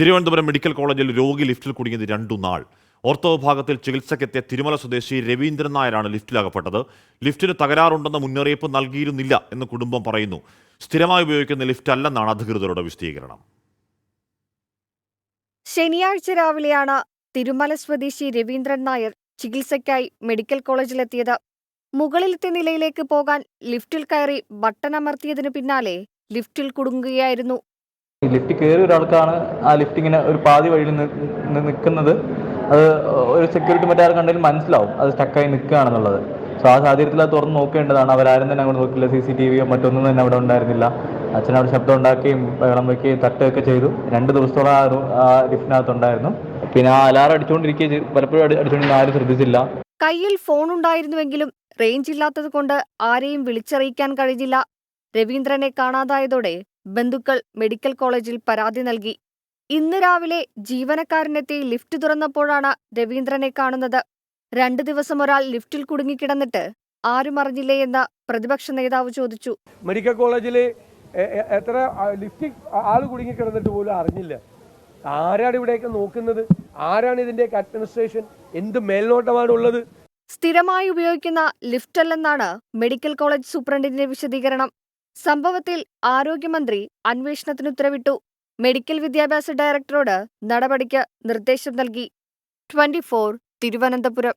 Thiruvananthapuram medical കോളേജിൽ രോഗി ലിഫ്റ്റിൽ കുടുങ്ങിയത് രണ്ടു നാൾ. ഓർത്തോ വിഭാഗത്തിൽ ചികിത്സയ്ക്കെത്തിയ തിരുമല സ്വദേശി രവീന്ദ്രൻ നായരാണ് ലിഫ്റ്റിലകപ്പെട്ടത്. ലിഫ്റ്റിന് തകരാറുണ്ടെന്ന മുന്നറിയിപ്പ് നൽകിയിരുന്നില്ല എന്ന് കുടുംബം പറയുന്നു. സ്ഥിരമായി ഉപയോഗിക്കുന്ന ലിഫ്റ്റ് അല്ലെന്നാണ് അധികൃതരുടെ വിശദീകരണം. ശനിയാഴ്ച രാവിലെയാണ് തിരുമല സ്വദേശി രവീന്ദ്രൻ നായർ ചികിത്സയ്ക്കായി മെഡിക്കൽ കോളേജിലെത്തിയത്. മുകളിലത്തെ നിലയിലേക്ക് പോകാൻ ലിഫ്റ്റിൽ കയറി ബട്ടൺ അമർത്തിയതിനു പിന്നാലെ ലിഫ്റ്റിൽ കുടുങ്ങുകയായിരുന്നു. ലിഫ്റ്റ് കയറി ഒരാൾക്കാണ് ആ ലിഫ്റ്റ് ഇങ്ങനെ ഒരു പാതി വഴിയിൽ നിൽക്കുന്നത് അത് ഒരു സെക്യൂരിറ്റി മറ്റാരും കണ്ടാലും മനസ്സിലാവും. അത് സ്റ്റക്കായി നിൽക്കുകയാണെന്നുള്ളത്. സോ ആ സാഹചര്യത്തിൽ അത് തുറന്ന് നോക്കേണ്ടതാണ്. അവരാരും തന്നെ അങ്ങോട്ട് നോക്കില്ല. സി സി ടി വിയോ മറ്റൊന്നും തന്നെ അവിടെ ഉണ്ടായിരുന്നില്ല. അച്ഛൻ അവിടെ ശബ്ദം ഉണ്ടാക്കുകയും വെള്ളം വയ്ക്കുകയും തട്ടുകയൊക്കെ ചെയ്തു. രണ്ട് ദിവസത്തോളം ആ ആ ലിഫ്റ്റിനകത്ത് ഉണ്ടായിരുന്നു പിന്നെ ആ അലാറം അടിച്ചുകൊണ്ടിരിക്കുകയും ചെയ്തു. പലപ്പോഴും അടി അടിച്ചുകൊണ്ടിരുന്ന ആരും ശ്രദ്ധിച്ചില്ല. കയ്യിൽ ഫോൺ ഉണ്ടായിരുന്നുവെങ്കിലും റേഞ്ച് ഇല്ലാത്തത് കൊണ്ട് ആരെയും വിളിച്ചറിയിക്കാൻ കഴിഞ്ഞില്ല. രവീന്ദ്രനെ കാണാതായതോടെ ബന്ധുക്കൾ മെഡിക്കൽ കോളേജിൽ പരാതി നൽകി. ഇന്ന് രാവിലെ ജീവനക്കാരനെത്തി ലിഫ്റ്റ് തുറന്നപ്പോഴാണ് രവീന്ദ്രനെ കാണുന്നത്. രണ്ടു ദിവസം ഒരാൾ ലിഫ്റ്റിൽ കുടുങ്ങിക്കിടന്നിട്ട് ആരും അറിഞ്ഞില്ലേ എന്ന് പ്രതിപക്ഷ നേതാവ് ചോദിച്ചു. മെഡിക്കൽ കോളേജിൽ എത്ര ലിഫ്റ്റ് ആൾ കുടുങ്ങിക്കിടന്നിട്ട് പോലും അറിഞ്ഞില്ല. ആരാണ് ഇവിടെയൊക്കെ നോക്കുന്നത്? ആരാണ് ഇതിന്റെ അഡ്മിനിസ്ട്രേഷൻ? എന്ത് മേൽനോട്ടമാണ് ഉള്ളത് സ്ഥിരമായി ഉപയോഗിക്കുന്ന ലിഫ്റ്റല്ലെന്നാണ് മെഡിക്കൽ കോളേജ് സൂപ്രണ്ടിന്റെ വിശദീകരണം. സംഭവത്തിൽ ആരോഗ്യമന്ത്രി അന്വേഷണത്തിന് ഉത്തരവിട്ടു മെഡിക്കൽ വിദ്യാഭ്യാസ ഡയറക്ടറോട് നടപടിക്ക് നിർദ്ദേശം നൽകി. ട്വന്റി തിരുവനന്തപുരം.